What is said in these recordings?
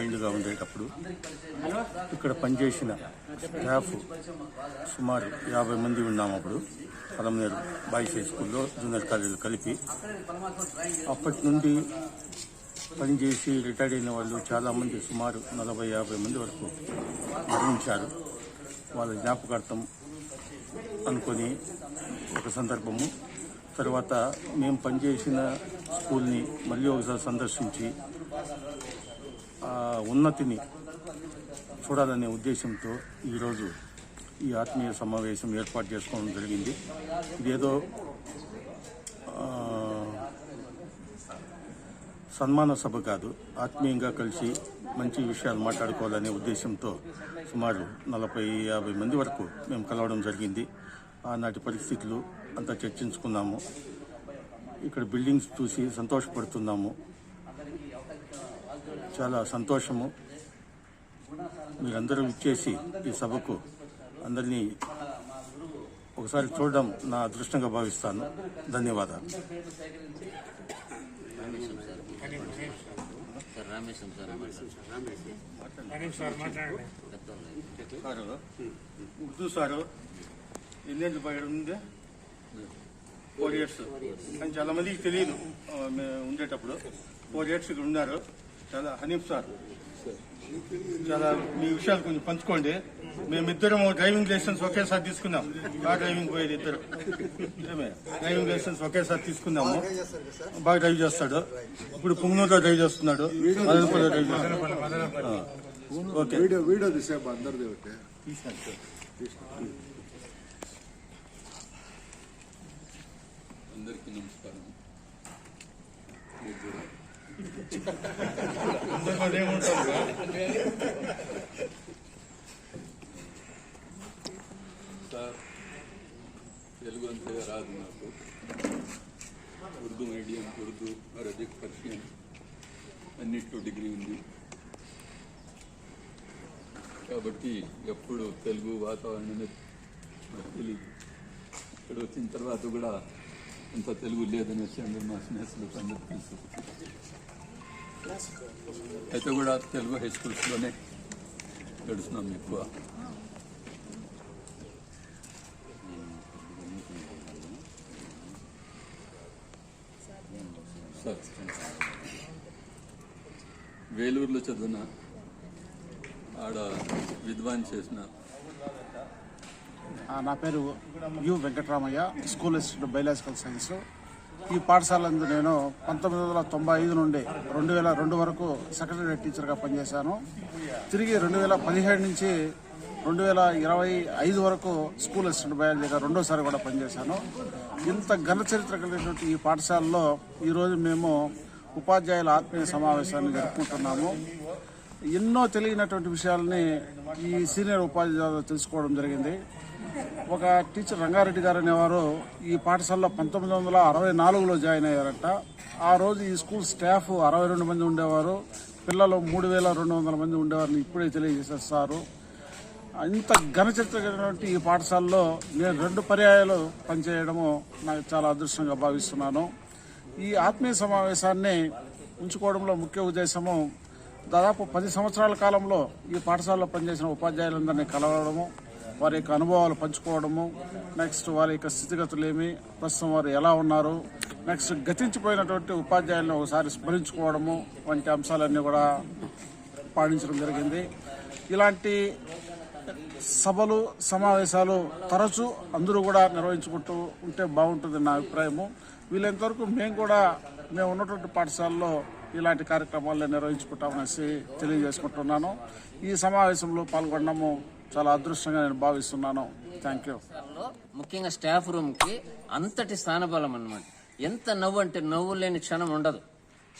మైండ్గా ఉండేటప్పుడు ఇక్కడ పనిచేసిన స్టాఫ్ సుమారు యాభై మంది ఉన్నాము అప్పుడు. పలమనేరు బాయ్స్ హై స్కూల్లో జూనియర్ కాలేజీలు కలిపి. అప్పటి నుండి పనిచేసి రిటైర్డ్ అయిన వాళ్ళు చాలామంది సుమారు నలభై యాభై మంది వరకు మరణించారు. వాళ్ళ జ్ఞాపకార్థం అనుకొని ఒక సందర్భము తర్వాత మేము పనిచేసిన స్కూల్ని మళ్ళీ ఒకసారి సందర్శించి ఉన్నతిని చూడాలనే ఉద్దేశంతో ఈరోజు ఈ ఆత్మీయ సమావేశం ఏర్పాటు చేసుకోవడం జరిగింది. ఇదేదో సన్మాన సభ కాదు ఆత్మీయంగా కలిసి మంచి విషయాలు మాట్లాడుకోవాలనే ఉద్దేశంతో సుమారు నలభై యాభై మంది వరకు మేము కలవడం జరిగింది. ఆనాటి పరిస్థితులు అంతా చర్చించుకున్నాము. ఇక్కడ బిల్డింగ్స్ చూసి సంతోషపడుతున్నాము. చాలా సంతోషము. మీరందరూ ఇచ్చేసి ఈ సభకు అందరినీ ఒకసారి చూడడం నా అదృష్టంగా భావిస్తాను. ధన్యవాదాలు. సారు ఉర్దూ సారు ఎన్నేళ్ళు బయట ఉంది? ఫోర్ ఇయర్స్ కానీ చాలా మందికి తెలియదు మేము ఉండేటప్పుడు. ఫోర్ ఇయర్స్ ఇక్కడ ఉన్నారు. చాలా హనీఫ్ సార్. చాలా మీ విషయాలు కొంచెం పంచుకోండి. మేమిద్దరం డ్రైవింగ్ లైసెన్స్ ఒకేసారి తీసుకున్నాం. బాగా డ్రైవింగ్ పోయేది ఇద్దరు. డ్రైవింగ్ లైసెన్స్ ఒకేసారి తీసుకున్నాము. బాగా డ్రైవ్ చేస్తాడు. ఇప్పుడు పుంగనూరులో డ్రైవ్ చేస్తున్నాడు. మదనపల్లిలో డ్రైవ్ చేస్తున్నాడు. ఆ. ఓకే. వీడియో వీడియో తీసేపు అందరిది ఒకటి. అందరికీ నమస్కారం. సార్ తెలుగు అంతగా రాదు నాకు Urdu medium Urdu Arabic Persian అన్నిట్లో డిగ్రీ ఉంది కాబట్టి ఎప్పుడు తెలుగు వాతావరణమే నాకు తెలియదు ఇక్కడ వచ్చిన తర్వాత కూడా అంత తెలుగు లేదనేసి అందరూ మా స్నేహితులకు అందరూ తెలుసు అయితే కూడా తెలుగు హై స్కూల్స్లోనే గడుస్తున్నాం ఎక్కువ. సార్. వేలూరులో చదివిన ఆడ విద్వాన్ చేసిన నా పేరు U Venkataramayya school assistant biological science. ఈ పాఠశాలందు నేను పంతొమ్మిది వందల తొంభై ఐదు నుండి రెండు వేల రెండు వరకు సెక్రటరీ టీచర్గా పనిచేశాను. తిరిగి రెండు వేల పదిహేడు నుంచి రెండు వేల ఇరవై ఐదు వరకు స్కూల్ అసిస్టెంట్ బయాలజీగా రెండోసారి కూడా పనిచేశాను. ఇంత ఘన చరిత్ర కలిగినటువంటి ఈ పాఠశాలలో ఈరోజు మేము ఉపాధ్యాయుల ఆత్మీయ సమావేశాన్ని జరుపుకుంటున్నాము. ఎన్నో తెలియనటువంటి విషయాలని ఈ సీనియర్ ఉపాధ్యాయులు తెలుసుకోవడం జరిగింది. ఒక టీచర్ రంగారెడ్డి గారు అనేవారు ఈ పాఠశాలలో పంతొమ్మిది వందల అరవై నాలుగులో జాయిన్ అయ్యారట. ఆ రోజు ఈ స్కూల్ స్టాఫ్ అరవై రెండు మంది ఉండేవారు. పిల్లలు మూడు వేల రెండు వందల మంది ఉండేవారిని ఇప్పుడే తెలియజేశారు సారు. ఇంత ఘనచరిత్ర కలిగినటువంటి ఈ పాఠశాలలో నేను రెండు పర్యాయాలు పనిచేయడము నాకు చాలా అదృష్టంగా భావిస్తున్నాను. ఈ ఆత్మీయ సమావేశాన్ని ఉంచుకోవడంలో ముఖ్య ఉద్దేశము దాదాపు పది సంవత్సరాల కాలంలో ఈ పాఠశాలలో పనిచేసిన ఉపాధ్యాయులందరినీ కలవడము. వారి యొక్క అనుభవాలు పంచుకోవడము నెక్స్ట్ వారి యొక్క స్థితిగతులు ఏమి ప్రస్తుతం వారు ఎలా ఉన్నారు నెక్స్ట్ గతించిపోయినటువంటి ఉపాధ్యాయులను ఒకసారి స్మరించుకోవడము వంటి అంశాలన్నీ కూడా పాటించడం జరిగింది. ఇలాంటి సభలు సమావేశాలు తరచూ అందరూ కూడా నిర్వహించుకుంటూ ఉంటే బాగుంటుంది నా అభిప్రాయము. వీలైనంతవరకు మేము కూడా మేము ఉన్నటువంటి పాఠశాలలో ఇలాంటి కార్యక్రమాలను నిర్వహించుకుంటామనేసి తెలియజేసుకుంటున్నాను. ఈ సమావేశంలో పాల్గొనడము చాలా అదృష్టంగా నేను భావిస్తున్నాను. థ్యాంక్ యూ ముఖ్యంగా స్టాఫ్ రూమ్కి అంతటి స్థానబలం అనమాట ఎంత నవ్వు అంటే నవ్వు లేని క్షణం ఉండదు.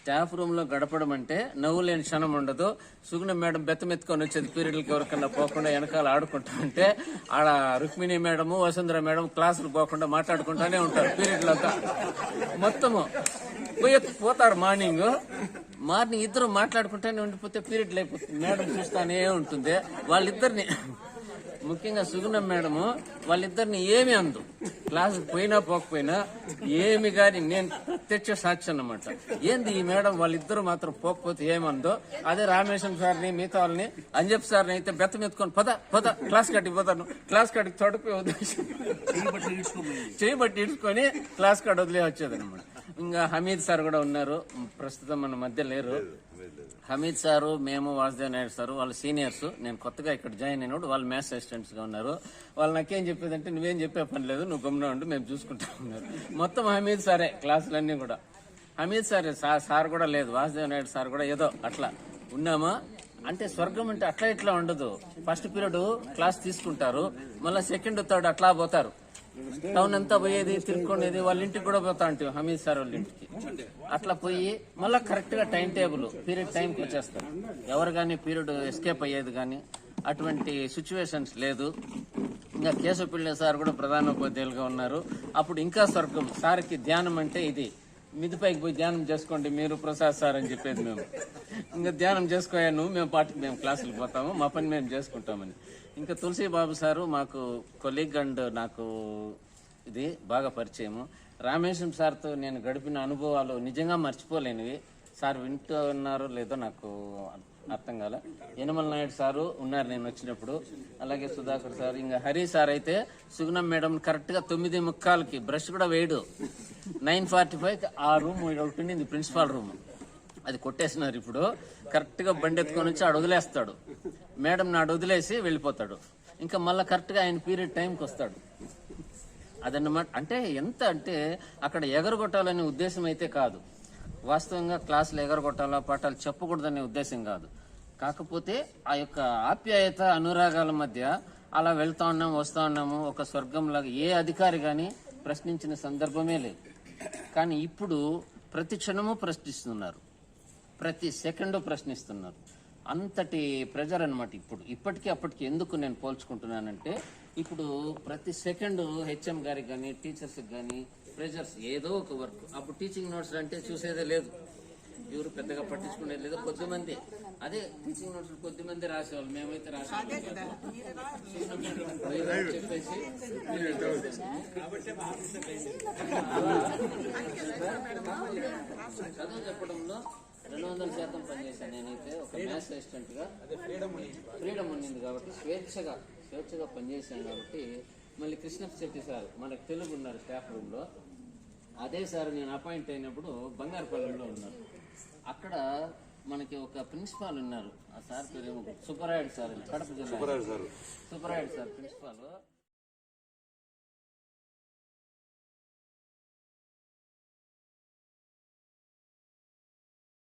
స్టాఫ్ రూమ్లో గడపడం అంటే నవ్వు లేని క్షణం ఉండదు. సుగుణ మేడం బెత్తమెత్తుకొని వచ్చేది పీరియడ్లకి ఎవరికన్నా పోకుండా వెనకాల ఆడుకుంటా ఉంటే ఆడ రుక్మిణి మేడము వసుంధర మేడం క్లాసులు పోకుండా మాట్లాడుకుంటానే ఉంటారు. పీరియడ్లంతా మొత్తము. పోయి పోతారు మార్నింగ్ మార్నింగ్ ఇద్దరు మాట్లాడుకుంటానే ఉండిపోతే పీరియడ్ అయిపోతుంది మేడం చూస్తానే ఉంటుంది. వాళ్ళిద్దరిని ముఖ్యంగా సుగుణం మేడం వాళ్ళిద్దరిని ఏమి అందు. క్లాస్ పోయినా పోకపోయినా ఏమి గాని నేను ప్రత్యక్ష సాక్షి అన్నమాట. ఏంది ఈ మేడం వాళ్ళిద్దరు మాత్రం పోకపోతే ఏమందో అదే? రామేశ్వరం సార్ని మిగతా వాళ్ళని అంజప్ సార్ని అయితే బెత్తం ఎత్తుకొని పద పద క్లాస్ కట్టికి పోతాను. క్లాస్ కట్టికి తొడిపి ఉద్దేశం. చేయబట్టి ఇడుచుకొని క్లాస్ కాడ వదిలే వచ్చేది అనమాట ఇంకా హమీద్ సార్ కూడా ఉన్నారు. ప్రస్తుతం మన మధ్య లేరు. హమీద్ సారు మేము వాసుదేవ్ నాయుడు సారు వాళ్ళ సీనియర్స్. నేను కొత్తగా ఇక్కడ జాయిన్ అయినప్పుడు వాళ్ళు మ్యాథ్స్ అసిస్టెంట్స్గా ఉన్నారు. వాళ్ళు నాకేం చెప్పేదంటే నువ్వేం చెప్పే పని లేదు నువ్వు గమ్మున ఉండు మేము చూసుకుంటాం ఉన్నారు. మొత్తం హమీద్ సారే క్లాసులన్నీ కూడా. హమీద్ సార్ సార్ కూడా లేదు. వాసుదేవ్ నాయుడు సార్ కూడా ఏదో అట్లా ఉన్నామా? అంటే స్వర్గం అంటే అట్లా ఇట్లా ఉండదు. ఫస్ట్ పీరియడ్ క్లాస్ తీసుకుంటారు. మళ్ళీ సెకండ్ థర్డ్ అట్లా పోతారు. టౌన్ అంతా పోయేది తిరుక్కునేది వాళ్ళ ఇంటికి కూడా పోతా ఉంటాం హమీద్ సార్ వాళ్ళ ఇంటికి అట్లా పోయి మళ్ళీ కరెక్ట్గా టైం టేబుల్ పీరియడ్ టైంకి వచ్చేస్తారు. ఎవరు కానీ పీరియడ్ ఎస్కేప్ అయ్యేది కానీ అటువంటి సిచ్యువేషన్స్ లేదు. ఇంకా కేశవ కేశవపిళ్ళ సార్ కూడా ప్రధానోపాధ్యాయులుగా ఉన్నారు. అప్పుడు ఇంకా స్వర్గం సార్కి ధ్యానం అంటే ఇది. మిదిపైకి పోయి ధ్యానం చేసుకోండి మీరు ప్రసాద్ సార్ అని చెప్పేది మేము. ఇంకా ధ్యానం చేసుకోయా నువ్వు? మేము పాటికి మేము క్లాసులకు పోతాము మా పని మేము చేసుకుంటామని. ఇంకా తులసి బాబు సారు మాకు కొలీగ్ అండ్ నాకు ఇది బాగా పరిచయము. రామేశ్వరం సార్తో నేను గడిపిన అనుభవాలు నిజంగా మర్చిపోలేనివి. సార్ వింటూ ఉన్నారో లేదో నాకు అర్థం కాల. యనమల నాయుడు సారు ఉన్నారు నేను వచ్చినప్పుడు. అలాగే సుధాకర్ సార్ ఇంకా హరి సార్ అయితే సుగుణం మేడం కరెక్ట్గా తొమ్మిది ముక్కాలకి బ్రష్ కూడా వేయడు. నైన్ ఫార్టీ ఫైవ్ ఆ రూమ్ ఒకటి ఉండింది ప్రిన్సిపాల్ రూమ్. అది కొట్టేసినారు ఇప్పుడు. కరెక్ట్గా బండి ఎత్తుకొని వచ్చి ఆడు వదిలేస్తాడు. మేడం నాడు వదిలేసి వెళ్ళిపోతాడు. ఇంకా మళ్ళీ కరెక్ట్గా ఆయన పీరియడ్ టైంకి వస్తాడు. అదన్నమాట. అంటే ఎంత అంటే అక్కడ ఎగరగొట్టాలనే ఉద్దేశం అయితే కాదు. వాస్తవంగా క్లాసులు ఎగరగొట్టాలా పాఠాలు చెప్పకూడదనే ఉద్దేశం కాదు. కాకపోతే ఆ యొక్క ఆప్యాయత అనురాగాల మధ్య అలా వెళ్తా ఉన్నాము వస్తా ఉన్నాము ఒక స్వర్గంలాగా ఏ అధికారి కానీ ప్రశ్నించిన సందర్భమే లేదు. కానీ ఇప్పుడు ప్రతి క్షణము ప్రశ్నిస్తున్నారు. ప్రతి సెకండ్ ప్రశ్నిస్తున్నారు. అంతటి ప్రెజర్ అనమాట ఇప్పుడు. ఇప్పటికీ అప్పటికి ఎందుకు నేను పోల్చుకుంటున్నానంటే ఇప్పుడు ప్రతి సెకండ్ హెచ్ఎం గారికి కానీ టీచర్స్కి కానీ ప్రెజర్స్ ఏదో ఒక వర్క్. అప్పుడు టీచింగ్ నోట్స్ అంటే చూసేదే లేదు. ఎవరు పెద్దగా పట్టించుకునేది లేదు. కొద్దిమంది అదే టీచింగ్ నోట్స్ కొద్దిమంది రాసేవాళ్ళు. మేమైతే రాసేవాళ్ళం. చెప్పేసి చదువు చెప్పడంలో రెండు వందల శాతం పనిచేశాను నేనైతే. ఒక మ్యాథ్స్ అసిస్టెంట్గా. ఫ్రీడమ్ ఉన్నింది కాబట్టి స్వేచ్ఛగా స్వేచ్ఛగా పనిచేశాను కాబట్టి మళ్ళీ కృష్ణ శెట్టి సార్ మనకు తెలుగు ఉన్నారు స్టాఫ్ రూమ్లో. అదే సార్ నేను అపాయింట్ అయినప్పుడు బంగారుపల్లిలో ఉన్నారు. అక్కడ మనకి ఒక ప్రిన్సిపాల్ ఉన్నారు. ఆ సార్ పేరు సుబ్బరాయుడు సార్ కడప జిల్లా. Subbarayudu sir principal.